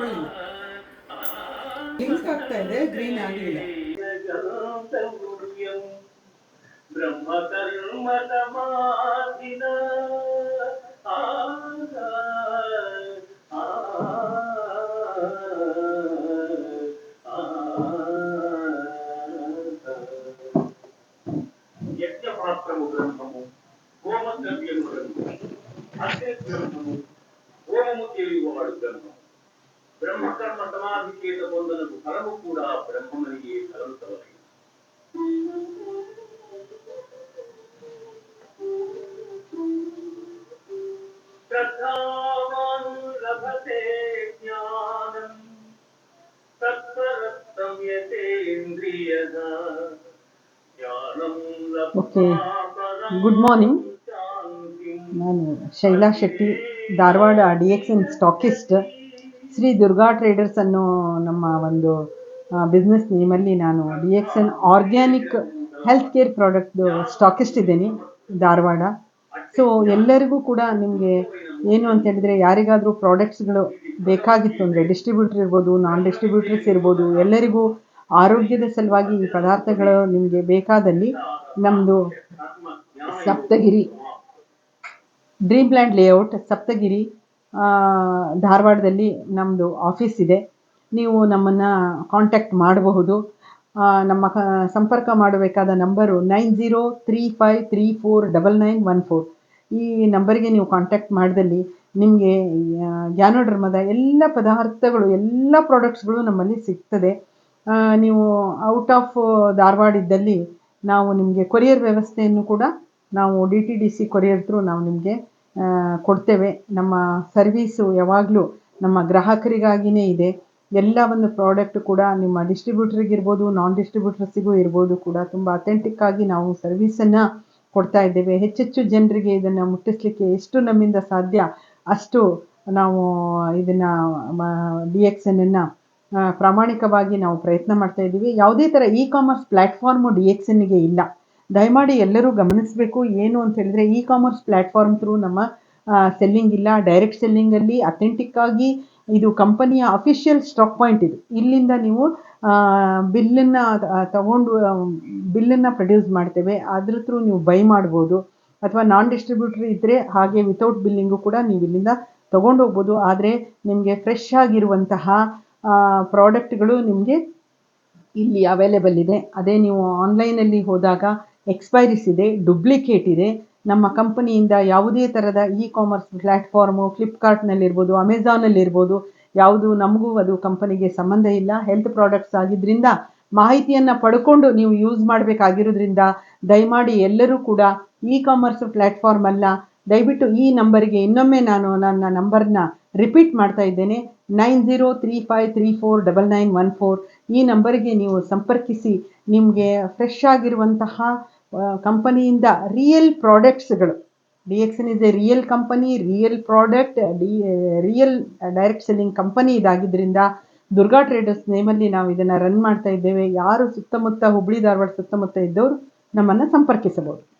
ಹಾಕೊಳ್ಳಿಲ್ಲ link ಆಗ್ತಾ ಇದೆ green ಆಗಲಿಲ್ಲ ಬ್ರಹ್ಮಕರ್ಮತಮಾದಿನ యజ్ఞపాత్రము బ్రహ్మము హోమద్రవ్యము బ్రహ్మము అగ్ని బ్రహ్మము హోమము తెలియవాడు బ్రహ్మము ಬ್ರಹ್ಮಕ ಪಟವಾಧಿಕೇತ ಗೊಂದಲವು ಫಲವು ಕೂಡ ಬ್ರಹ್ಮನಿಗೆ ಫಲವಂತವಾಗಿ ಶ್ರದ್ಧಾವಾನು ಲಭತೆ ಜ್ಞಾನಂ ಸತ್ಪರಸ್ತಮ್ಯತೇಂದ್ರಿಯದ ಜ್ಞಾನಂ ಲಭತಾ ಗುಡ್ ಮಾರ್ನಿಂಗ್ ನಾನು Shaila Shetty Dharwad D X N stockist Shri Durga traders ಅನ್ನೋ ನಮ್ಮ ಒಂದು ಬಿಸ್ನೆಸ್ ನೇಮಲ್ಲಿ ನಾನು D X N organic health care ಪ್ರಾಡಕ್ಟ್ದು stockist ಇದ್ದೀನಿ ಧಾರವಾಡ. ಸೊ ಎಲ್ಲರಿಗೂ ಕೂಡ ನಿಮಗೆ ಏನು ಅಂತ ಹೇಳಿದ್ರೆ ಯಾರಿಗಾದರೂ ಪ್ರಾಡಕ್ಟ್ಸ್ಗಳು ಬೇಕಾಗಿತ್ತು ಅಂದರೆ ಡಿಸ್ಟ್ರಿಬ್ಯೂಟರ್ ಇರ್ಬೋದು ನಾನ್ ಡಿಸ್ಟ್ರಿಬ್ಯೂಟರ್ಸ್ ಇರ್ಬೋದು, ಎಲ್ಲರಿಗೂ ಆರೋಗ್ಯದ ಸಲುವಾಗಿ ಈ ಪದಾರ್ಥಗಳು ನಿಮಗೆ ಬೇಕಾದಲ್ಲಿ ನಮ್ಮದು Saptagiri dream land layout Saptagiri ಧಾರವಾಡದಲ್ಲಿ ನಮ್ಮದು ಆಫೀಸ್ ಇದೆ. ನೀವು ನಮ್ಮನ್ನು ಕಾಂಟ್ಯಾಕ್ಟ್ ಮಾಡಬಹುದು. ನಮ್ಮ ಸಂಪರ್ಕ ಮಾಡಬೇಕಾದ number nine zero three five three four double nine one four ಈ ನಂಬರಿಗೆ ನೀವು ಕಾಂಟ್ಯಾಕ್ಟ್ ಮಾಡಿದಲ್ಲಿ ನಿಮಗೆ ಜ್ಞಾನೋಧರ್ಮದ ಎಲ್ಲ ಪದಾರ್ಥಗಳು, ಎಲ್ಲ ಪ್ರಾಡಕ್ಟ್ಸ್ಗಳು ನಮ್ಮಲ್ಲಿ ಸಿಗ್ತದೆ. ನೀವು ಔಟ್ ಆಫ್ ಧಾರವಾಡ ಇದ್ದಲ್ಲಿ ನಾವು ನಿಮಗೆ ಕೊರಿಯರ್ ವ್ಯವಸ್ಥೆಯನ್ನು ಕೂಡ ನಾವು D T D C courier through ನಾವು ನಿಮಗೆ ಕೊಡ್ತೇವೆ. ನಮ್ಮ ಸರ್ವೀಸು ಯಾವಾಗಲೂ ನಮ್ಮ ಗ್ರಾಹಕರಿಗಾಗಿಯೇ ಇದೆ. ಎಲ್ಲ ಒಂದು ಪ್ರಾಡಕ್ಟ್ ಕೂಡ ನಿಮ್ಮ ಡಿಸ್ಟ್ರಿಬ್ಯೂಟ್ರಿಗಿರ್ಬೋದು ನಾನ್ ಡಿಸ್ಟ್ರಿಬ್ಯೂಟರ್ಸಿಗೂ ಇರ್ಬೋದು ಕೂಡ ತುಂಬ ಅಥೆಂಟಿಕ್ ಆಗಿ ನಾವು ಸರ್ವೀಸನ್ನು ಕೊಡ್ತಾ ಇದ್ದೇವೆ. ಹೆಚ್ಚೆಚ್ಚು ಜನರಿಗೆ ಇದನ್ನು ಮುಟ್ಟಿಸ್ಲಿಕ್ಕೆ ಎಷ್ಟು ನಮ್ಮಿಂದ ಸಾಧ್ಯ ಅಷ್ಟು ನಾವು ಇದನ್ನು ಡಿ ಎಕ್ಸ್ ಪ್ರಾಮಾಣಿಕವಾಗಿ ನಾವು ಪ್ರಯತ್ನ ಮಾಡ್ತಾ ಇದ್ದೀವಿ. ಯಾವುದೇ ಥರ e commerce platform D X ಎನ್ಗೆ ಇಲ್ಲ. ದಯಮಾಡಿ ಎಲ್ಲರೂ ಗಮನಿಸಬೇಕು, ಏನು ಅಂತ ಹೇಳಿದ್ರೆ ಇ ಕಾಮರ್ಸ್ ಪ್ಲ್ಯಾಟ್ಫಾರ್ಮ್ ಥ್ರೂ ನಮ್ಮ ಸೆಲ್ಲಿಂಗ್ ಇಲ್ಲ ಡೈರೆಕ್ಟ್ ಸೆಲ್ಲಿಂಗಲ್ಲಿ ಅಥೆಂಟಿಕ್ ಆಗಿ ಇದು ಕಂಪನಿಯ ಅಫಿಷಿಯಲ್ ಸ್ಟಾಕ್ ಪಾಯಿಂಟ್ ಇದು. ಇಲ್ಲಿಂದ ನೀವು ಬಿಲ್ಲನ್ನು ತಗೊಂಡು ಬಿಲ್ಲನ್ನು ಪ್ರೊಡ್ಯೂಸ್ ಮಾಡ್ತೇವೆ. ಅದ್ರ ಥ್ರೂ ನೀವು ಬೈ ಮಾಡ್ಬೋದು. ಅಥವಾ ನಾನ್ ಡಿಸ್ಟ್ರಿಬ್ಯೂಟರ್ ಇದ್ದರೆ ಹಾಗೆ ವಿತೌಟ್ ಬಿಲ್ಲಿಂಗು ಕೂಡ ನೀವು ಇಲ್ಲಿಂದ ತೊಗೊಂಡು ಹೋಗ್ಬೋದು. ಆದರೆ ನಿಮಗೆ ಫ್ರೆಶ್ ಆಗಿರುವಂತಹ ಪ್ರಾಡಕ್ಟ್ಗಳು ನಿಮಗೆ ಇಲ್ಲಿ ಅವೈಲೇಬಲ್ ಇದೆ. ಅದೇ ನೀವು ಆನ್ಲೈನಲ್ಲಿ ಹೋದಾಗ ಎಕ್ಸ್ಪೈರೀಸ್ ಇದೆ ಡುಪ್ಲಿಕೇಟ್ ಇದೆ. ನಮ್ಮ ಕಂಪನಿಯಿಂದ ಯಾವುದೇ ಥರದ ಇ ಕಾಮರ್ಸ್ ಪ್ಲ್ಯಾಟ್ಫಾರ್ಮು ಫ್ಲಿಪ್ಕಾರ್ಟ್ನಲ್ಲಿರ್ಬೋದು ಅಮೆಝಾನಲ್ಲಿರ್ಬೋದು ಯಾವುದು ನಮಗೂ ಅದು ಕಂಪನಿಗೆ ಸಂಬಂಧ ಇಲ್ಲ. ಹೆಲ್ತ್ ಪ್ರಾಡಕ್ಟ್ಸ್ ಆಗಿದ್ದರಿಂದ ಮಾಹಿತಿಯನ್ನು ಪಡ್ಕೊಂಡು ನೀವು ಯೂಸ್ ಮಾಡಬೇಕಾಗಿರೋದ್ರಿಂದ ದಯಮಾಡಿ ಎಲ್ಲರೂ ಕೂಡ ಇ ಕಾಮರ್ಸ್ ಪ್ಲ್ಯಾಟ್ಫಾರ್ಮ್ ಅಲ್ಲ. ದಯವಿಟ್ಟು ಈ ನಂಬರಿಗೆ ಇನ್ನೊಮ್ಮೆ ನಾನು ನನ್ನ ನಂಬರ್ನ ರಿಪೀಟ್ ಮಾಡ್ತಾ ಇದ್ದೇನೆ. Nine zero three five three four double nine one four ಈ ನಂಬರಿಗೆ ನೀವು ಸಂಪರ್ಕಿಸಿ. ನಿಮಗೆ ಫ್ರೆಶ್ ಆಗಿರುವಂತಹ ಕಂಪನಿಯಿಂದ real ಪ್ರಾಡಕ್ಟ್ಸ್ಗಳು D N is a real company real product D real direct selling company ಇದಾಗಿದ್ದರಿಂದ Durga traders ನೇಮಲ್ಲಿ ನಾವು ಇದನ್ನು ರನ್ ಮಾಡ್ತಾ ಇದ್ದೇವೆ. ಯಾರು ಸುತ್ತಮುತ್ತ ಹುಬ್ಬಳ್ಳಿ ಧಾರವಾಡ ಸುತ್ತಮುತ್ತ ಇದ್ದವರು ನಮ್ಮನ್ನು ಸಂಪರ್ಕಿಸಬಹುದು.